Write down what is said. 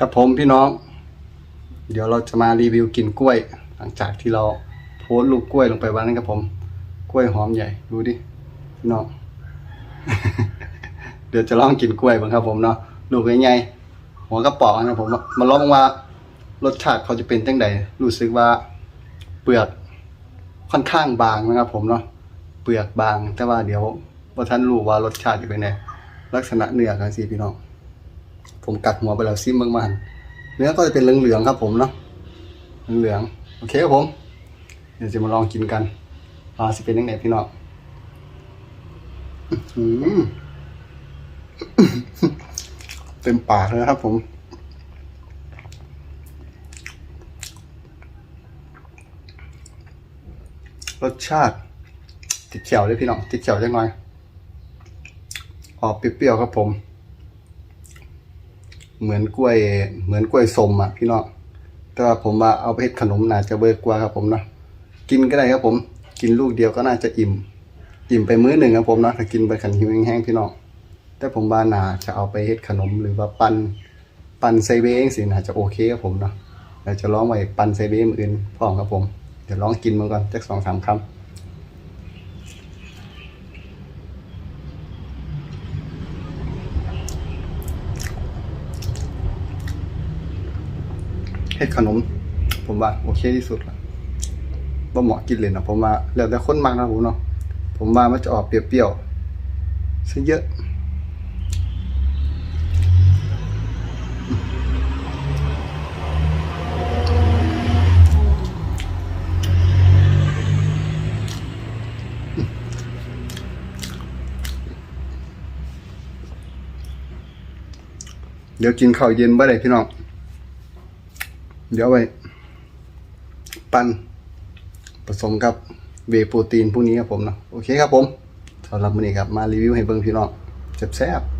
ครับผมพี่น้อง เดี๋ยวเราจะมารีวิวกินกล้วย หลังจากที่เราโพสลูกกล้วยลงไปวันนั้นครับผม กล้วยหอมใหญ่ดูดิพี่น้อง เดี๋ยวจะลองกินกล้วยบ้างครับผมเนาะลูกใหญ่ๆหัวกระป๋องนะผมมาลองว่ารสชาติเขาจะเป็นจังไดรู้สึกว่าเปลือกค่อนข้างบางนะครับ ผมเนาะเปลือกบางแต่ว่าเดี๋ยวว่าท่านรู้ว่ารสชาติจะเป็นไงลักษณะเนื้อกันสิพี่น้อง ผมกัดหัวไปแล้วซิมเบิ่งมาหันเนื้อก็จะเป็นเหลืองๆครับผมเนาะเหลืองๆโอเคครับผม เดี๋ยวจะมาลองกินกันว่าสิเป็นยังไงพี่น้องเต็มปากเลยครับผมรสชาติ ติดเขียวเลยพี่น้อง ติดเขียวจังหน่อยออกเปรี้ยวๆครับผม เหมือนกล้วย เหมือนกล้วยสมอะพี่น้องแต่ว่าผมว่าเอาไปเฮ็ดขนมน่าจะเบิร์กว่าครับผมเนาะกินก็ได้ครับผม กินลูกเดียวก็น่าจะอิ่ม อิ่มไปมื้อหนึ่งครับผมเนาะถ้ากินไปขันหิวแห้งๆพี่น้องแต่ผมว่าน่าจะเอาไปเฮ็ดขนมหรือว่าปันปันไซเบงสิน่าจะโอเคครับผมเนาะเดี๋ยวจะลองไว้ปันไซเบงมืออื่นพร้อมครับผม เดี๋ยวลองกินมันก่อนจักสองสามคำ เฮ็ดขนม ผมว่าโอเคที่สุดละบ่เหมาะกินเลยนะผมว่าแล้วแต่คนมักนะผมเนาะผมว่ามันจะออกเปรี้ยวๆซะเยอะเดี๋ยวกินข้าวเย็นบ่ได้พี่น้อง เดี๋ยวไปปั้นผสมกับเวโปรตีนพวกนี้ครับผมเนาะโอเคครับผมสำหรับวันนี้ครับมารีวิวให้เบิ่งพี่น้องแซ่บๆ